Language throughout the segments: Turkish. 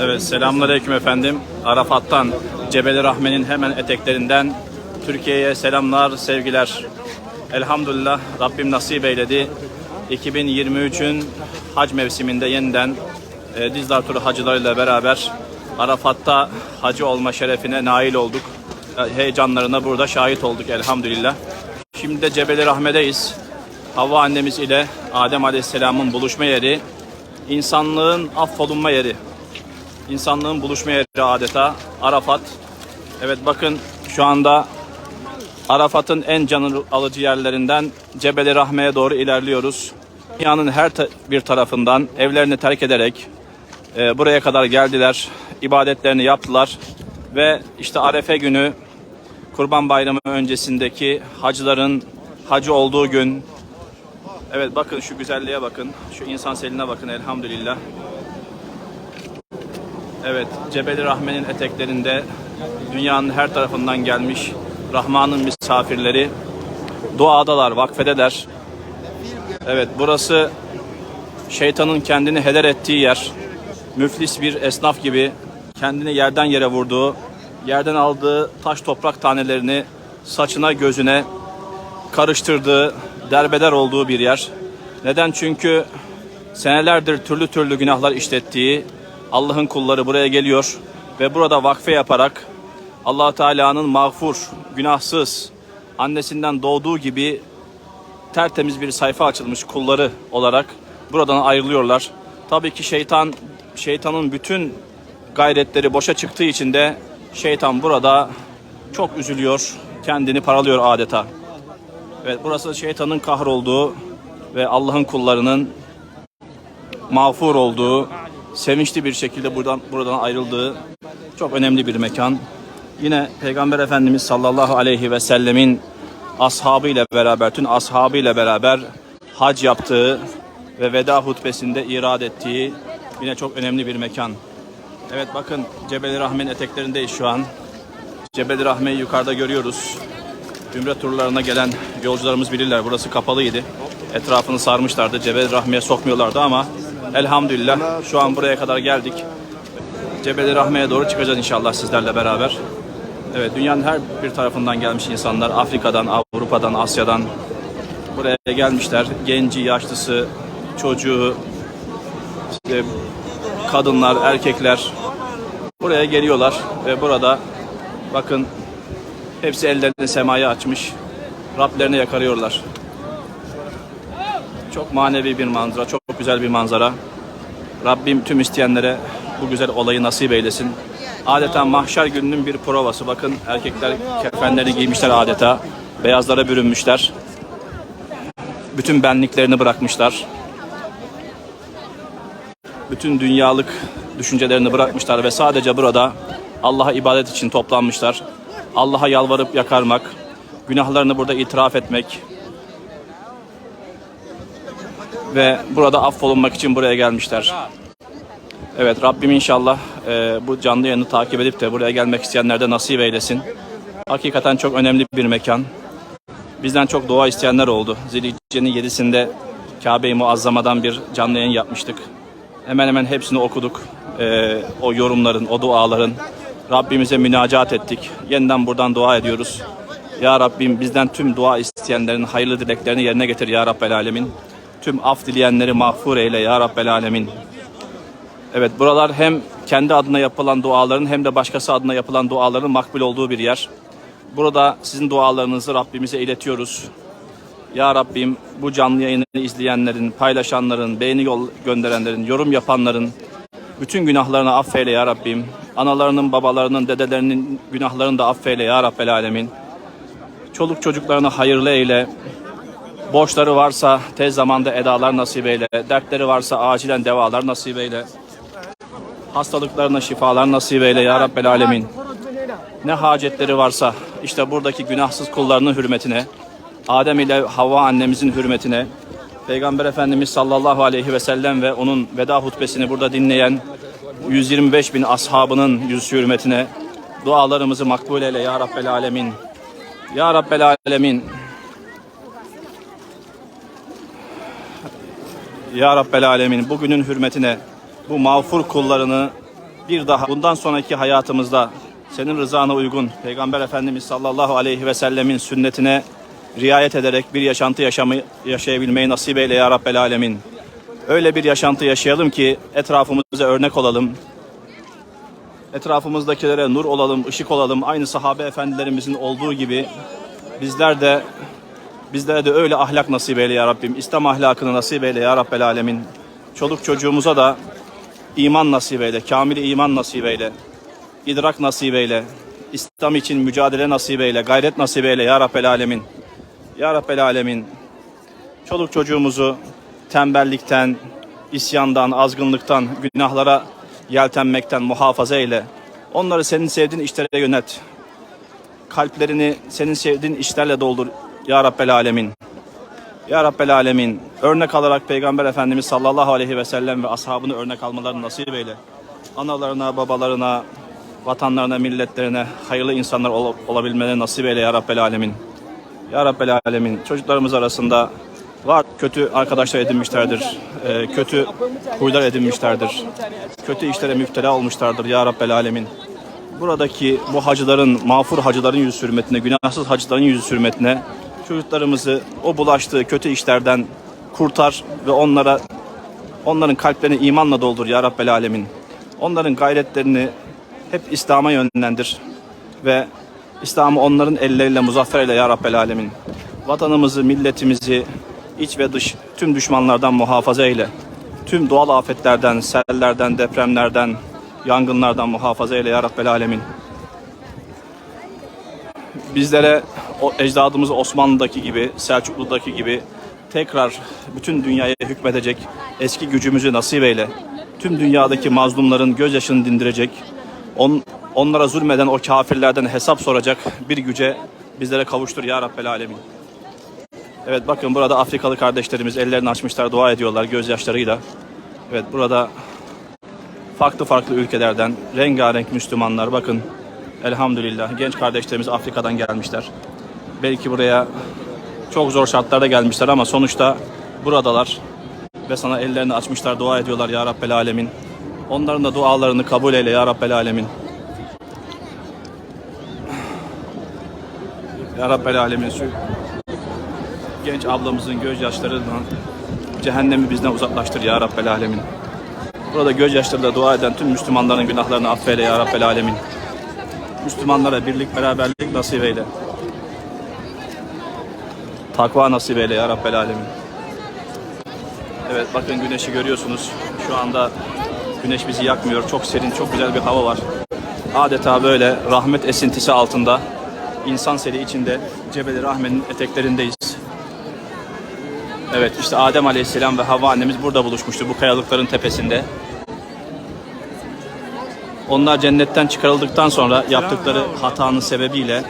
Evet selamünaleyküm efendim. Arafat'tan Cebeli Rahme'nin hemen eteklerinden Türkiye'ye selamlar, sevgiler. Elhamdülillah Rabbim nasip eyledi. 2023'ün hac mevsiminde yeniden e, Dizlar Turu hacılarıyla beraber Arafat'ta hacı olma şerefine nail olduk. E, heyecanlarına burada şahit olduk elhamdülillah. Şimdi de Cebeli Rahme'deyiz. Havva annemiz ile Adem Aleyhisselam'ın buluşma yeri, insanlığın affolunma yeri. İnsanlığın buluşma yeri adeta Arafat. Evet bakın şu anda Arafat'ın en can alıcı yerlerinden Cebeli Rahme'ye doğru ilerliyoruz. Dünyanın her ta- bir tarafından evlerini terk ederek e, buraya kadar geldiler, ibadetlerini yaptılar ve işte Arefe günü Kurban Bayramı öncesindeki hacıların hacı olduğu gün Evet bakın şu güzelliğe bakın. Şu insan seline bakın elhamdülillah. Evet, Cebeli Rahme'nin eteklerinde dünyanın her tarafından gelmiş Rahman'ın misafirleri duadalar, vakfedeler. Evet, burası şeytanın kendini heder ettiği yer. Müflis bir esnaf gibi kendini yerden yere vurduğu, yerden aldığı taş toprak tanelerini saçına gözüne karıştırdığı, derbeder olduğu bir yer. Neden? Çünkü senelerdir türlü türlü günahlar işlettiği Allah'ın kulları buraya geliyor ve burada vakfe yaparak allah Teala'nın mağfur, günahsız, annesinden doğduğu gibi tertemiz bir sayfa açılmış kulları olarak buradan ayrılıyorlar. Tabii ki şeytan şeytanın bütün gayretleri boşa çıktığı için de şeytan burada çok üzülüyor, kendini paralıyor adeta. Evet burası şeytanın kahrolduğu ve Allah'ın kullarının mağfur olduğu, sevinçli bir şekilde buradan buradan ayrıldığı çok önemli bir mekan. Yine Peygamber Efendimiz sallallahu aleyhi ve sellemin ashabı ile beraber, tüm ashabı ile beraber hac yaptığı ve veda hutbesinde irad ettiği yine çok önemli bir mekan. Evet bakın Cebeli eteklerindeyiz şu an. Cebeli yukarıda görüyoruz. Ümre turlarına gelen yolcularımız bilirler. Burası kapalıydı. Etrafını sarmışlardı. Cebel Rahme'ye sokmuyorlardı ama elhamdülillah şu an buraya kadar geldik. Cebel Rahme'ye doğru çıkacağız inşallah sizlerle beraber. Evet dünyanın her bir tarafından gelmiş insanlar. Afrika'dan, Avrupa'dan, Asya'dan buraya gelmişler. Genci, yaşlısı, çocuğu, işte kadınlar, erkekler buraya geliyorlar ve burada bakın Hepsi ellerini semaya açmış. Rablerine yakarıyorlar. Çok manevi bir manzara, çok güzel bir manzara. Rabbim tüm isteyenlere bu güzel olayı nasip eylesin. Adeta mahşer gününün bir provası. Bakın erkekler kefenlerini giymişler adeta. Beyazlara bürünmüşler. Bütün benliklerini bırakmışlar. Bütün dünyalık düşüncelerini bırakmışlar ve sadece burada Allah'a ibadet için toplanmışlar. Allah'a yalvarıp yakarmak, günahlarını burada itiraf etmek ve burada affolunmak için buraya gelmişler. Evet Rabbim inşallah e, bu canlı yayını takip edip de buraya gelmek isteyenler de nasip eylesin. Hakikaten çok önemli bir mekan. Bizden çok dua isteyenler oldu. Zilhicce'nin 7'sinde Kabe-i Muazzama'dan bir canlı yayın yapmıştık. Hemen hemen hepsini okuduk. E, o yorumların, o duaların. Rabbimize münacat ettik. Yeniden buradan dua ediyoruz. Ya Rabbim bizden tüm dua isteyenlerin hayırlı dileklerini yerine getir Ya Rabbel Alemin. Tüm af dileyenleri mağfur eyle Ya Rabbel Alemin. Evet buralar hem kendi adına yapılan duaların hem de başkası adına yapılan duaların makbul olduğu bir yer. Burada sizin dualarınızı Rabbimize iletiyoruz. Ya Rabbim bu canlı yayını izleyenlerin, paylaşanların, beğeni yol gönderenlerin, yorum yapanların bütün günahlarını affeyle ya Rabbim. Analarının, babalarının, dedelerinin günahlarını da affeyle ya Rabbel Alemin. Çoluk çocuklarına hayırlı eyle. Borçları varsa tez zamanda edalar nasip eyle. Dertleri varsa acilen devalar nasip eyle. Hastalıklarına şifalar nasip eyle ya Rabbel Alemin. Ne hacetleri varsa işte buradaki günahsız kullarının hürmetine, Adem ile Havva annemizin hürmetine, Peygamber Efendimiz sallallahu aleyhi ve sellem ve onun veda hutbesini burada dinleyen 125 bin ashabının yüz hürmetine dualarımızı makbul eyle ya Rabbel Alemin. Ya Rabbel Alemin. Ya Rabbel Alemin bugünün hürmetine bu mağfur kullarını bir daha bundan sonraki hayatımızda senin rızana uygun Peygamber Efendimiz sallallahu aleyhi ve sellemin sünnetine riayet ederek bir yaşantı yaşamı, yaşayabilmeyi nasip eyle ya Rabbel Alemin. Öyle bir yaşantı yaşayalım ki etrafımıza örnek olalım. Etrafımızdakilere nur olalım, ışık olalım. Aynı sahabe efendilerimizin olduğu gibi bizler de bizlere de öyle ahlak nasip eyle ya Rabbim. İslam ahlakını nasip eyle ya Rabbel Alemin. Çoluk çocuğumuza da iman nasip eyle, kamil iman nasip eyle, idrak nasip eyle, İslam için mücadele nasip eyle, gayret nasip eyle ya Rabbel Alemin. Ya Rabbel Alemin, çoluk çocuğumuzu tembellikten, isyandan, azgınlıktan, günahlara yeltenmekten muhafaza eyle. Onları senin sevdiğin işlere yönet. Kalplerini senin sevdiğin işlerle doldur ya Rabbel Alemin. Ya Rabbel Alemin örnek alarak Peygamber Efendimiz sallallahu aleyhi ve sellem ve ashabını örnek almalarını nasip eyle. Analarına, babalarına, vatanlarına, milletlerine hayırlı insanlar ol- olabilmeleri nasip eyle ya Rabbel Alemin. Ya Rabbel Alemin çocuklarımız arasında var kötü arkadaşlar edinmişlerdir. e, kötü huylar edinmişlerdir. Kötü işlere müptela olmuşlardır ya Rabbel Alemin. Buradaki bu hacıların, mağfur hacıların yüz hürmetine, günahsız hacıların yüz hürmetine çocuklarımızı o bulaştığı kötü işlerden kurtar ve onlara onların kalplerini imanla doldur ya Rabbel Alemin. Onların gayretlerini hep İslam'a yönlendir ve İslam'ı onların elleriyle muzaffer eyle ya Rabbel Alemin. Vatanımızı, milletimizi iç ve dış tüm düşmanlardan muhafaza eyle. Tüm doğal afetlerden, sellerden, depremlerden, yangınlardan muhafaza eyle ya Rabbel Alemin. Bizlere o ecdadımız Osmanlı'daki gibi, Selçuklu'daki gibi tekrar bütün dünyaya hükmedecek eski gücümüzü nasip eyle. Tüm dünyadaki mazlumların gözyaşını dindirecek, on, onlara zulmeden o kafirlerden hesap soracak bir güce bizlere kavuştur ya Rabbel Alemin. Evet bakın burada Afrikalı kardeşlerimiz ellerini açmışlar, dua ediyorlar gözyaşlarıyla. Evet burada farklı farklı ülkelerden rengarenk Müslümanlar bakın elhamdülillah genç kardeşlerimiz Afrika'dan gelmişler. Belki buraya çok zor şartlarda gelmişler ama sonuçta buradalar ve sana ellerini açmışlar dua ediyorlar ya Rabbel Alemin. Onların da dualarını kabul eyle ya Rabbel Alemin. Ya Rabbel Alemin şu genç ablamızın gözyaşlarından cehennemi bizden uzaklaştır ya Rabbel Alemin. Burada gözyaşlarıyla dua eden tüm Müslümanların günahlarını affeyle ya Rabbel Alemin. Müslümanlara birlik beraberlik nasip eyle. Takva nasip eyle ya Rabbel Alemin. Evet bakın güneşi görüyorsunuz. Şu anda güneş bizi yakmıyor. Çok serin, çok güzel bir hava var. Adeta böyle rahmet esintisi altında insan seli içinde Cebeli Rahmen'in eteklerindeyiz. Evet işte Adem Aleyhisselam ve Havva annemiz burada buluşmuştu bu kayalıkların tepesinde. Onlar cennetten çıkarıldıktan sonra yaptıkları hatanın sebebiyle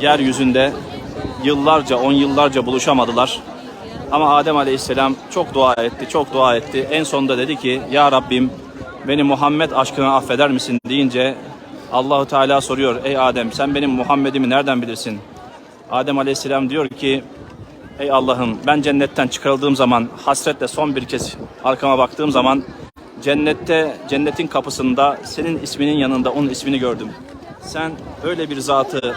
yeryüzünde yıllarca, on yıllarca buluşamadılar. Ama Adem Aleyhisselam çok dua etti, çok dua etti. En sonunda dedi ki, Ya Rabbim beni Muhammed aşkına affeder misin deyince Allahu Teala soruyor, Ey Adem sen benim Muhammed'imi nereden bilirsin? Adem Aleyhisselam diyor ki, Ey Allah'ım ben cennetten çıkarıldığım zaman hasretle son bir kez arkama baktığım zaman cennette cennetin kapısında senin isminin yanında onun ismini gördüm. Sen öyle bir zatı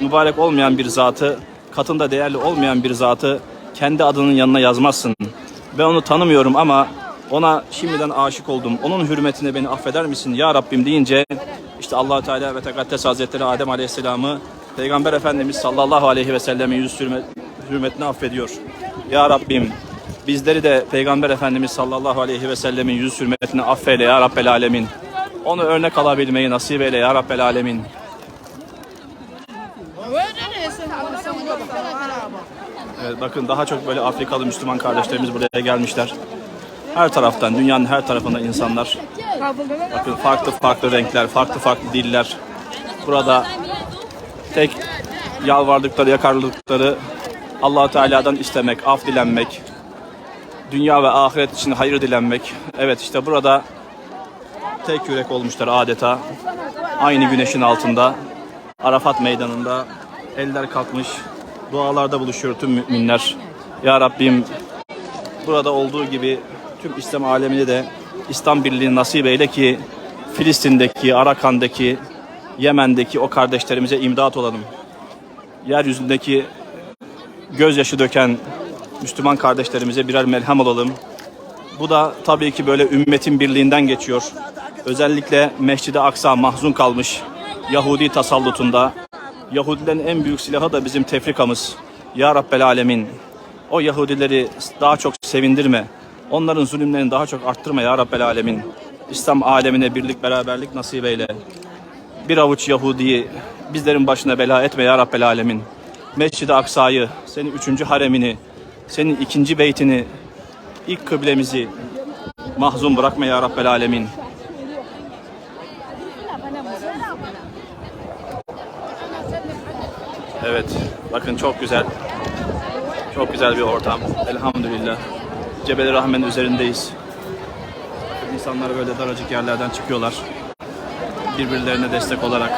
mübarek olmayan bir zatı katında değerli olmayan bir zatı kendi adının yanına yazmazsın. Ben onu tanımıyorum ama ona şimdiden aşık oldum. Onun hürmetine beni affeder misin ya Rabbim deyince işte allah Teala ve Tekaddes Hazretleri Adem Aleyhisselam'ı Peygamber Efendimiz sallallahu aleyhi ve sellemin yüz hürmet, hürmetine affediyor. Ya Rabbim bizleri de Peygamber Efendimiz sallallahu aleyhi ve sellemin yüz hürmetine affeyle ya Rabbel Alemin. Onu örnek alabilmeyi nasip eyle ya Rabbel Alemin. Evet, bakın daha çok böyle Afrikalı Müslüman kardeşlerimiz buraya gelmişler. Her taraftan, dünyanın her tarafında insanlar. Bakın farklı farklı renkler, farklı farklı diller. Burada tek yalvardıkları, yakardıkları allah Teala'dan istemek, af dilenmek, dünya ve ahiret için hayır dilenmek. Evet işte burada tek yürek olmuşlar adeta. Aynı güneşin altında, Arafat meydanında eller kalkmış, dualarda buluşuyor tüm müminler. Ya Rabbim burada olduğu gibi tüm İslam alemini de İslam birliğini nasip eyle ki Filistin'deki, Arakan'daki, Yemen'deki o kardeşlerimize imdat olalım. Yeryüzündeki gözyaşı döken Müslüman kardeşlerimize birer melhem olalım. Bu da tabii ki böyle ümmetin birliğinden geçiyor. Özellikle Mescid-i Aksa mahzun kalmış Yahudi tasallutunda. Yahudilerin en büyük silahı da bizim tefrikamız. Ya Rabbel Alemin. O Yahudileri daha çok sevindirme. Onların zulümlerini daha çok arttırma ya Rabbel Alemin. İslam alemine birlik beraberlik nasip eyle. Bir avuç Yahudi'yi bizlerin başına bela etme ya Rabbel Alemin. Mescid-i Aksa'yı, senin üçüncü haremini, senin ikinci beytini, ilk kıblemizi mahzun bırakma ya Rabbel Alemin. Evet, bakın çok güzel. Çok güzel bir ortam. Elhamdülillah. Cebel-i Rahmen'in üzerindeyiz. Bakın insanlar böyle daracık yerlerden çıkıyorlar. Birbirlerine destek olarak.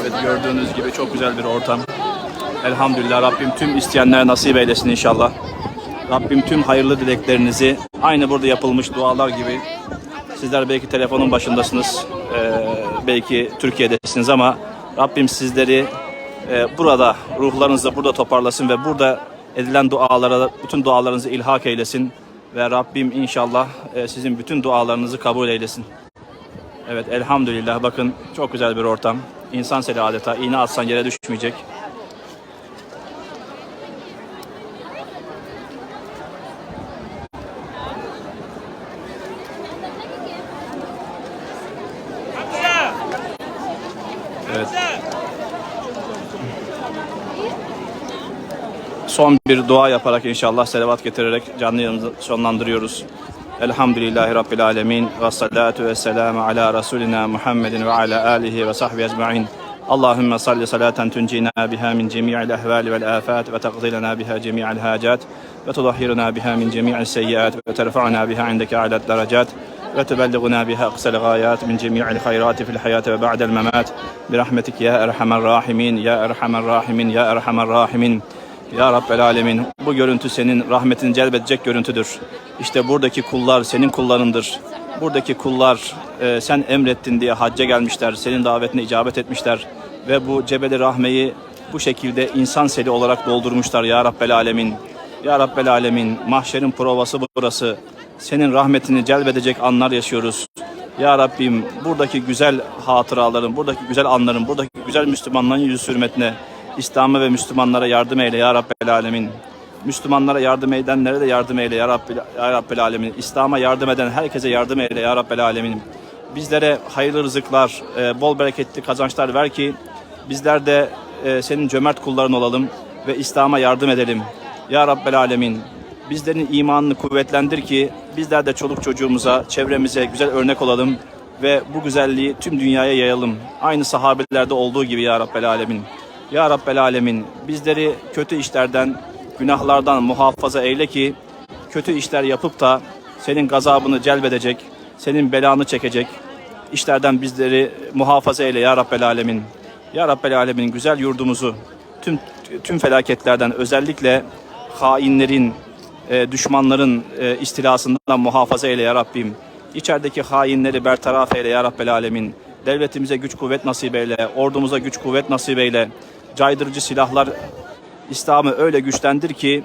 Evet gördüğünüz gibi çok güzel bir ortam. Elhamdülillah Rabbim tüm isteyenlere nasip eylesin inşallah. Rabbim tüm hayırlı dileklerinizi aynı burada yapılmış dualar gibi sizler belki telefonun başındasınız, eee, belki Türkiye'desiniz ama Rabbim sizleri eee, burada ruhlarınızı burada toparlasın ve burada edilen dualara bütün dualarınızı ilhak eylesin ve Rabbim inşallah eee, sizin bütün dualarınızı kabul eylesin. Evet elhamdülillah bakın çok güzel bir ortam. İnsan seli adeta iğne atsan yere düşmeyecek. Son bir dua yaparak inşallah selavat getirerek canlı yayınımızı sonlandırıyoruz. Elhamdülillahi Rabbil Alemin ve salatu ve selamu ala Resulina Muhammedin ve ala alihi ve sahbihi ecma'in. Allahümme salli salaten tuncina biha min cemi'il ehvali vel afat ve taqdilena biha cemi'il hacat ve tudahhiruna biha min cemi'il seyyiat ve terfa'una biha indeke alat derecat ve tubelliguna biha aksal gayat min cemi'il hayrati fil hayati ve ba'del memat birahmetik ya erhamer rahimin ya erhamer rahimin ya erhamer rahimin ya Rabbel Alemin bu görüntü senin rahmetini celbedecek görüntüdür. İşte buradaki kullar senin kullarındır. Buradaki kullar e, sen emrettin diye hacca gelmişler. Senin davetine icabet etmişler. Ve bu Cebeli Rahme'yi bu şekilde insan seli olarak doldurmuşlar ya Rabbel Alemin. Ya Rabbel Alemin mahşerin provası burası. Senin rahmetini celbedecek anlar yaşıyoruz. Ya Rabbim buradaki güzel hatıraların, buradaki güzel anların, buradaki güzel Müslümanların yüz hürmetine İslam'a ve Müslümanlara yardım eyle ya Rabbel Alemin. Müslümanlara yardım edenlere de yardım eyle ya Rabbel, ya Rabbel Alemin. İslam'a yardım eden herkese yardım eyle ya Rabbel Alemin. Bizlere hayırlı rızıklar, e, bol bereketli kazançlar ver ki bizler de e, senin cömert kulların olalım ve İslam'a yardım edelim. Ya Rabbel Alemin. Bizlerin imanını kuvvetlendir ki bizler de çoluk çocuğumuza, çevremize güzel örnek olalım ve bu güzelliği tüm dünyaya yayalım. Aynı sahabelerde olduğu gibi ya Rabbel Alemin. Ya Rabbel Alemin bizleri kötü işlerden, günahlardan muhafaza eyle ki kötü işler yapıp da senin gazabını celbedecek, senin belanı çekecek işlerden bizleri muhafaza eyle ya Rabbel Alemin. Ya Rabbel Alemin güzel yurdumuzu tüm tüm felaketlerden özellikle hainlerin, e, düşmanların e, istilasından muhafaza eyle ya Rabbim. İçerideki hainleri bertaraf eyle ya Rabbel Alemin. Devletimize güç kuvvet nasip eyle, ordumuza güç kuvvet nasip eyle. Caydırıcı silahlar İslam'ı öyle güçlendir ki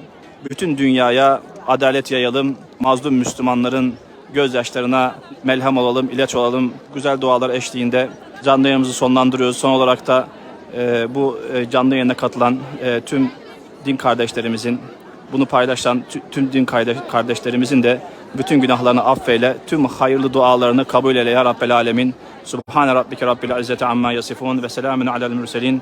bütün dünyaya adalet yayalım. Mazlum Müslümanların gözyaşlarına melhem olalım, ilaç olalım. Güzel dualar eşliğinde canlı yayınımızı sonlandırıyoruz. Son olarak da e, bu e, canlı yayına katılan e, tüm din kardeşlerimizin, bunu paylaşan tü- tüm din kardeş- kardeşlerimizin de bütün günahlarını affeyle, tüm hayırlı dualarını kabul eyle ya Rabbel Alemin. Subhane Rabbike Rabbil İzzeti Amma Yasifun ve selamun alel mürselin